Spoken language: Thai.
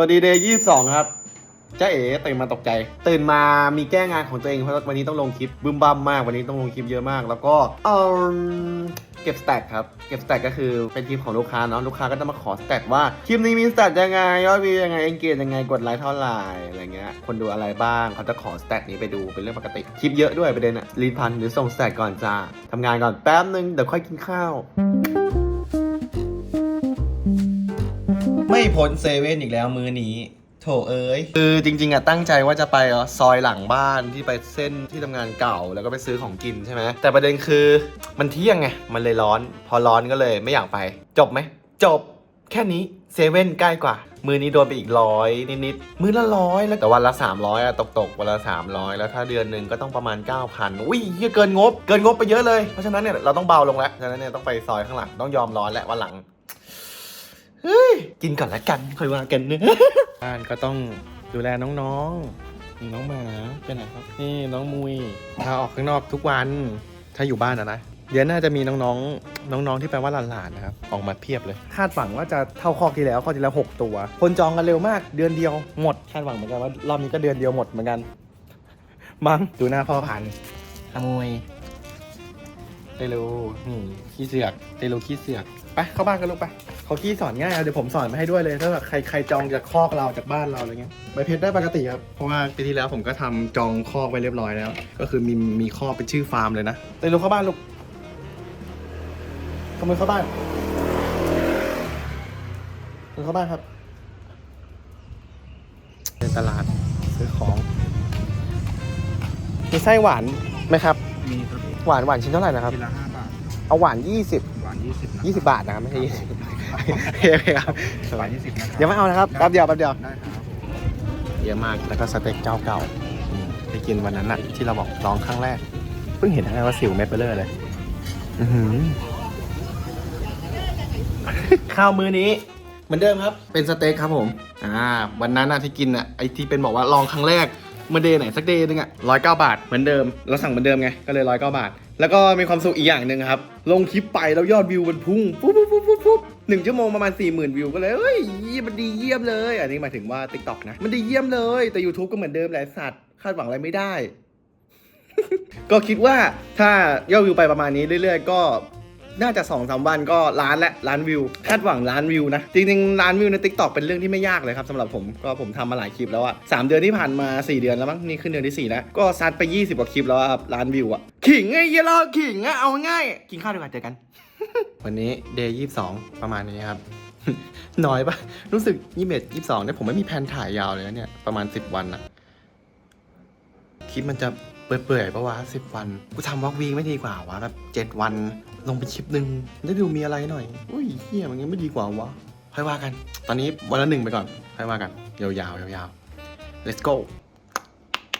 วัสดีเดย์ยี่สิบสองครับจ้าเอ๋ตื่นมาตกใจ ตื่นมามีแก้งานของตัวเองเพราะวันนี้ต้องลงคลิปบึ้มบัมมากวันนี้ต้องลงคลิปเยอะมาก แล้วก็เออเก็บสแต็กครับเก็บสแต็กก็คือเป็นคลิปของลูกค้าเนาะลูกค้าก็จะมาขอสแต็กว่าคลิปนี้มีสแต็กยังไงยอดวิวยังไงเอนเกจยังไงกดไลค์เท่าไหร่อะไรเงี้ยคนดูอะไรบ้างเขาจะขอสแต็กนี้ไปดูเป็นเรื่องปกติคลิปเยอะด้วยประเด็นอะรีพันหรือส่งสแต็กก่อนจ้าทำงานก่อนแป๊บนึงเดี๋ยวค่อยกินข้าว ไม่พ้นเซเว่นอีกแล้วมือนี้ โถเอ้ยคือจริง ๆอะตั้งใจว่าจะไปอ่อซอยหลังบ้านที่ไปเส้นที่ทำงานเก่าแล้วก็ไปซื้อของกินใช่ไหมแต่ประเด็นคือมันเที่ยงไงมันเลยร้อน พอร้อนก็เลยไม่อยากไป จบไหมจบแค่นี้เซเว่นใกล้กว่า มือนี้โดนไปอีกร้อยนิดๆ มือละร้อยแล้วแต่วันละ 300อะตกๆ วันละ 300 แล้วถ้าเดือนหนึ่งก็ต้องประมาณ 9,000อุ้ยเหี้ยเกินงบ เกินงบไปเยอะเลย เพราะฉะนั้นเนี่ยเราต้องเบาลงแล้ว ฉะนั้นเนี่ยต้องไปซอยข้างหลังต้องยอมร้อนและวันหลัง เฮ้ยกินก่อนละกันค่อยว่ากันเนอะบ้านก็ต้องดูแลน้องๆมีน้องหมาเป็นไหนครับนี่น้องมุยพาออกข้างนอกทุกวัน ถ้าอยู่บ้านอะนะเดี๋ยวน่าจะมีน้องๆ น้องๆ ที่แปลว่าหลานๆ นะครับ ออกมาเพียบเลย คาดหวังว่าจะเท่าคอกที่แล้วคอกที่แล้ว 6 ตัว คนจองกันเร็วมากเดือนเดียวหมด คาดหวังเหมือนกันว่ารอบนี้ก็เดือนเดียวหมดเหมือนกัน มั้งดูหน้าพ่อพันธุ์ขโมย เตลูนี่ขี้เสือกเตลูขี้เสือกไปเข้าบ้านกันลูกไปเขาขี้สอนง่ายเอาเดี๋ยวผมสอนมาให้ด้วยเลย ถ้าแบบใครใครจองจากคอกเราจากบ้านเราอะไรเงี้ยใบเพชรได้ปกติครับเพราะว่าปีที่แล้วผมก็ทำจองคอกไว้เรียบร้อยแล้ว ก็คือมีมีคอกเป็นชื่อฟาร์มเลยนะเตลูเข้าบ้านลูกขโมยเข้าบ้านเดินเข้าบ้านครับเดินตลาดซื้อของมีไส้หวานไหมครับ มีครับหวานหวานชิ้นเท่าไหร่นะครับ ทีละห้าบาทเอาหวาน 20 หวานยี่สิบนะ20 บาทนะครับไม่ใช่20โอเคครับหวานยี่สิบนะครับเดี๋ยวไม่เอานะครับแป๊บเดียวแป๊บเดียว ได้ครับเยอะมาก แล้วก็สเต็กเจ้าเก่าอืมไปกินวันนั้นน่ะที่เราบอกลองครั้งแรก เพิ่งเห็นครั้งแรกว่าสิวเม็ดเบลเลอร์เลย อื้อหือ ข้าวมื้อนี้ เหมือนเดิมครับ เป็นสเต็กครับผม อ่า วันนั้นน่ะที่กินอะไอที่เป็นบอกว่าลองครั้งแรกเมื่อเดย์ไหนสักเดย์นึงอะร้อยเก้าบาทเหมือนเดิม เราสั่งเหมือนเดิมไง ก็เลยร้อยเก้าบาท แล้วก็มีความสุขอีกอย่างหนึ่งครับ ลงคลิปไปแล้วยอดวิวมันพุ่งปุ๊บปุ๊บปุ๊บปุ๊บปุ๊บหนึ่งชั่วโมงประมาณ4ี่หมื่นวิวก็เลยเฮ้ยมันดีเยี่ยมเลย อันนี้หมายถึงว่า t ิ k t o k นะ มันดีเยี่ยมเลย แต่ YouTube ก็เหมือนเดิมแหละสัตว์คาดหวังอะไรไม่ได้ ก็คิดว่าถ้ายอดวิวไปประมาณนี้เรื่อย ๆ ก็ น่าจะ2อสวันก็ล้านและล้านวิวคาดหวังล้านวิวนะ จริงๆล้านวิวใน t ิ k t o k เป็นเรื่องที่ไม่ยากเลยครับสำหรับผมก็ผมทำมาหลายคลิปแล้วอะสามเดือนที่ผ่านมา 4 เดือนแล้วมั้งนี่ขึ้นเดือนที่4แล้วก็ซัดไป 20กว่าคลิปแล้วอะล้านวิวอะขิงไงเยเราขิงอะเอาง่ายกินข้าวดีกว่าเจอกัน วันนี้เดย์ยี่สองประมาณนี้ครับน้อยปะรู้สึกยี่สิบเอ็ดยี่สิบสองเนี่ยผมไม่มีแผนถ่ายยาวเลยนะเนี่ยประมาณ10วันอะคลิปมันจะ เปื่อยๆปะวะสิบวัน กูทำวอล์กวีไม่ดีกว่าวะแบบเจ็ดวัน ลงไปคลิปหนึ่งได้ดูมีอะไรหน่อย อุ้ยเฮียมันยังไม่ดีกว่าวะค่อยว่ากัน ตอนนี้วันละหนึ่งไปก่อนค่อยว่ากัน ยาวๆยาวๆ let's go